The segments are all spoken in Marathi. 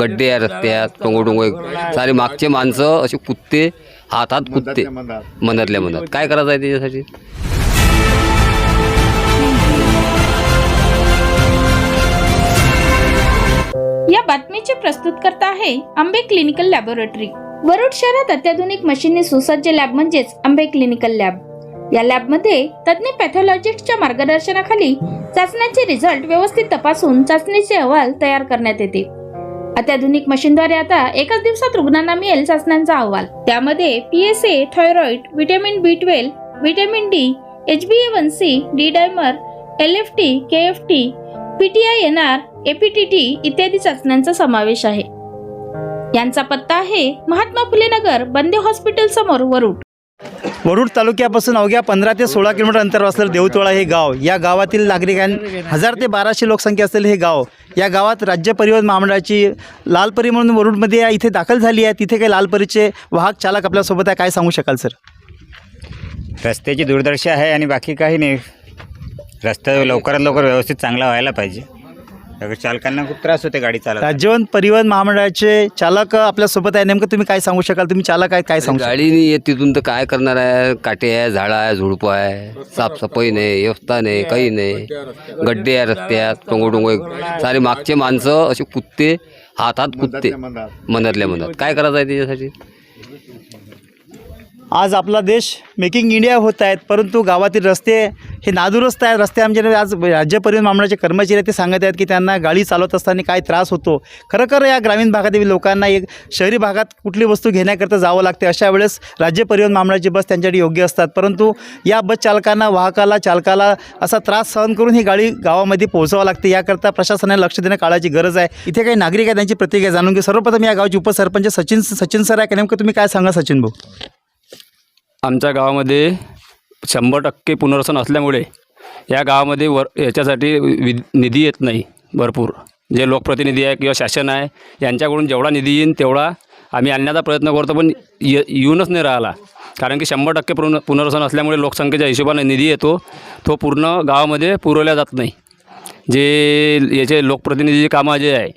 गड्डे आहे रस्त्यात टोंगोटोंगो सारे मागचे माणसं असे कुत्ते हातात कुत्ते मनातल्या मनात. काय करायचं आहे त्याच्यासाठी? या बातमीचे प्रस्तुतकर्ता आहे आंबे क्लिनिकल लॅबोरेटरी. वरुड शहरात अत्याधुनिक मशीनने सुसज्ज लॅब म्हणजेच आंबे क्लिनिकल लॅब. या लॅबमध्ये तज्ज्ञ पॅथॉलॉजिस्टच्या मार्गदर्शनाखाली चाचण्यांचे रिझल्ट व्यवस्थित तपासून चाचणीचे अहवाल तयार करण्यात येते. अत्याधुनिक मशीनद्वारे आता एकाच दिवसात रुग्णांना मिळेल चाचण्यांचा अहवाल. त्यामध्ये PSA thyroid vitamin B twelve vitamin D H B A one C D dimer L F T K F T PTI N R APTT इत्यादी चाचण्यांचा समावेश आहे. यांचा पत्ता आहे महात्मा फुले नगर बंदे हॉस्पिटल समोर वरुड. वरुड तालुक्यापासून अवघ्या पंधरा ते सोळा किलोमीटर अंतर असलेलं देवतोळा हे गाव. या गावातील नागरिकां हजार ते बाराशे लोकसंख्या असलेले हे गाव. या गावात राज्य परिवहन महामंडळाची लालपरी म्हणून वरुडमध्ये इथे दाखल झाली आहे. तिथे काही लालपरीचे वाहक चालक आपल्यासोबत आहे. काय सांगू शकाल सर? रस्त्याची दुर्दशा आहे आणि बाकी काही नाही. रस्ता लवकरात लवकर व्यवस्थित चांगला व्हायला पाहिजे. चालकांना खूप त्रास होते गाडी चालवताना. राज्यवन परिवहन महामंडळाचे चालक आपल्यासोबत आहे. नेमकं तुम्ही काय सांगू शकाल? तुम्ही चालक आहे काय सांगू शकाल? गाडी नाही येत तिथून तर काय करणार आहे? काटे आहे झाडं आहे झुडपं आहे. साफसफाई नाही व्यवस्था नाही काही नाही. गड्डे आहे रस्त्यात टोंगोटोंगो सारे मागचे माणसं असे कुत्ते हातात कुत्ते. मनातल्या मनात काय करायचं आहे त्याच्यासाठी? आज आपला देश मेकिंग इंडिया होत आहेत परंतु गावातील रस्ते हे नादुरुस्त आहेत. रस्ते आमच्या आज राज्य परिवहन महामंडळाचे कर्मचारी आहेत ते सांगत आहेत की त्यांना गाडी चालवत असताना काय त्रास होतो. खरोखर या ग्रामीण भागातील लोकांना एक शहरी भागात कुठली वस्तू घेण्याकरता जावं लागते अशा वेळेस राज्य परिवहन महामंडळाची बस त्यांच्यासाठी योग्य असतात. परंतु या बस चालकांना वाहकाला चालकाला असा त्रास सहन करून ही गाडी गावामध्ये पोहोचावं लागते. याकरता प्रशासनाने लक्ष देणं काळाची गरज आहे. इथे काही नागरिक आहेत त्यांची प्रतिक्रिया जाणून घेऊ सर्वप्रथम या गावचे उपसरपंच सचिन सचिन सर आहे का? नेमकं तुम्ही काय सांगा सचिन भाऊ? आमच्या गावामध्ये शंभर टक्के पुनर्वसन असल्यामुळे या गावामध्ये वर याच्यासाठी वि निधी येत नाही भरपूर. जे लोकप्रतिनिधी आहे किंवा शासन आहे यांच्याकडून जेवढा निधी येईन तेवढा आम्ही आणण्याचा प्रयत्न करतो पण ये येऊनच नाही राहिला. कारण की शंभर टक्के पुन पुनर्वसन असल्यामुळे लोकसंख्येच्या हिशोबाने निधी येतो तो पूर्ण गावामध्ये पुरवल्या जात नाही. जे याचे लोकप्रतिनिधीचे कामं जे आहे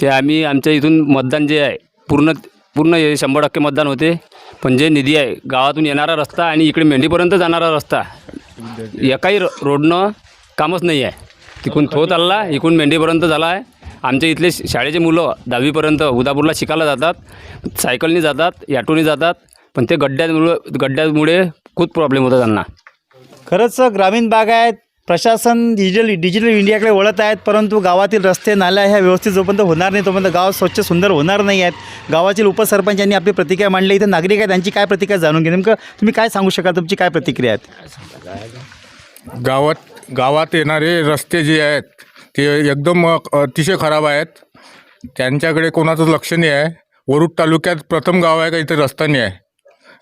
ते आम्ही आमच्या इथून मतदान जे आहे पूर्ण पूर्ण हे शंभर टक्के मतदान होते. पण जे निधी आहे गावातून येणारा रस्ता आणि इकडे मेंढीपर्यंत जाणारा रस्ता एकाही र रोडनं कामच नाही आहे. तिकून थो चालला इकडून मेंढीपर्यंत झाला आहे आमच्या इथले श- शाळेचे मुलं दहावीपर्यंत उदापूरला शिकायला जातात सायकलने जातात ॲटोने जातात पण ते गड्ड्यामुळं गड्ड्यामुळे खूप प्रॉब्लेम होता त्यांना. खरंच ग्रामीण भाग आहेत प्रशासन डिजिटल डिजिटल इंडियाकडे वळत आहेत परंतु गावातील रस्ते नाल्या ह्या व्यवस्थित जोपर्यंत होणार नाही तोपर्यंत गाव स्वच्छ सुंदर होणार नाही आहेत. गावातील उपसरपंचांनी आपली प्रतिक्रिया मांडली. इथे नागरिक आहेत त्यांची काय प्रतिक्रिया जाणून घ्या. नेमकं तुम्ही काय सांगू शकाल? तुमची काय प्रतिक्रिया आहेत? गावात गावात येणारे रस्ते जे आहेत ते एकदम अतिशय खराब आहेत. त्यांच्याकडे कोणाचं लक्ष नाही आहे. वरुड तालुक्यात प्रथम गाव आहे का इथे रस्ता नाही आहे.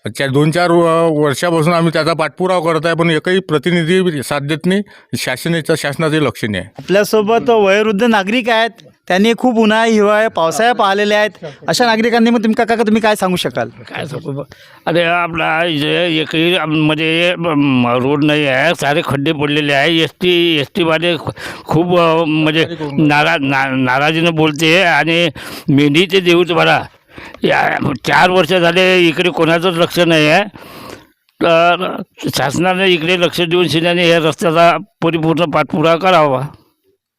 त्या दोन चार वर्षापासून आम्ही त्याचा पाठपुरावा करत आहे पण एकही प्रतिनिधी साथ देत नाही. शासनाचं शासनाचे लक्ष नाही आहे. आपल्यासोबत वयोवृद्ध नागरिक आहेत. त्यांनी खूप उन्हाळा हिवाळा पावसाळ्या पाहिलेले आहेत. अशा नागरिकांनी मग तुम्ही काका तुम्ही काय सांगू शकाल? काय सांगू? अरे आपला इथे एकही म्हणजे म, रोड नाही आहे. सारे खड्डे पडलेले आहे. एस टी एस टीवाले खूप म्हणजे नारा ना नाराजीनं बोलते. आणि मेंढीचे देऊ तुम्हाला या चार वर्ष झाले इकडे कोणाचंच लक्ष नाही आहे. तर शासनाने इकडे लक्ष देऊन शिण्याने या रस्त्याचा परिपूर्ण पाठपुरावा करावा.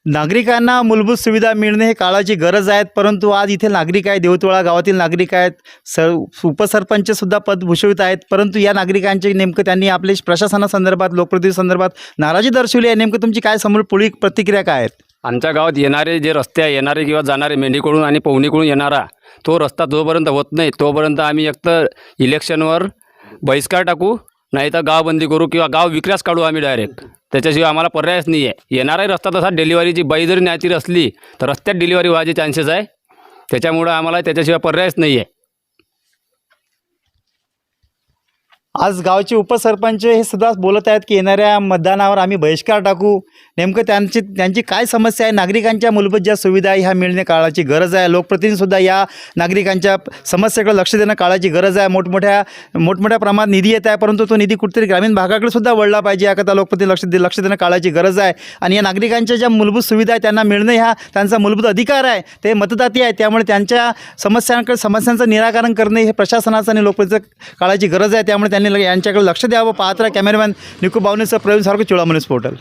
नागरिकांना मूलभूत सुविधा मिळणे हे काळाची गरज आहेत परंतु आज इथे नागरिक आहेत देवतोळा गावातील नागरिक आहेत सर उपसरपंचसुद्धा पद भूषवित आहेत परंतु या नागरिकांचे नेमकं त्यांनी आपले प्रशासनासंदर्भात लोकप्रतिनिधी संदर्भात नाराजी दर्शवली आहे. नेमकं तुमची काय समोर पुढील प्रतिक्रिया काय आहेत? आमच्या गावात येणारे जे रस्ते आहे येणारे किंवा जाणारे मेंढीकडून आणि पवनीकडून येणारा तो रस्ता जोपर्यंत होत नाही. तोपर्यंत आम्ही एक तर इलेक्शनवर बहिष्कार टाकू नाही तर गावबंदी करू किंवा गाव विक्र्यास काढू आम्ही डायरेक्ट. त्याच्याशिवाय आम्हाला पर्यायच नाही आहे येणाराही रस्ता तसा डिलिव्हरीची बाई जरी न्यायची असली तर रस्त्यात डिलिव्हरी व्हायचे चान्सेस आहे. त्याच्यामुळं आम्हाला त्याच्याशिवाय पर्यायच नाही आहे आज गावचे उपसरपंच हे सुद्धा बोलत आहेत की येणाऱ्या मतदानावर आम्ही बहिष्कार टाकू. नेमकं त्यांची त्यांची काय समस्या आहे? नागरिकांच्या मूलभूत ज्या सुविधा आहे ह्या मिळणे काळाची गरज आहे. लोकप्रतिनिधीसुद्धा या नागरिकांच्या समस्येकडे लक्ष देणं काळाची गरज आहे. मोठमोठ्या मोठमोठ्या प्रमाणात निधी येत आहे परंतु तो निधी कुठेतरी ग्रामीण भागाकडे सुद्धा वळला पाहिजे. याकरता लोकप्रतिनिधी लक्ष दे लक्ष देणं काळाची गरज आहे. आणि या नागरिकांच्या ज्या मूलभूत सुविधा आहे त्यांना मिळणं ह्या त्यांचा मूलभूत अधिकार आहे. ते मतदाती आहे त्यामुळे त्यांच्या समस्यांकडे समस्यांचं निराकरण करणे हे प्रशासनाचं आणि लोकप्रतिनिधी काळाची गरज आहे. त्यामुळे त्यांनी यांनी यांच्याकडे लक्ष द्यावं पाहत राहा. कॅमेरामॅन निकू बावनेसह प्रवीण सारखं चुळामणीस पोर्टल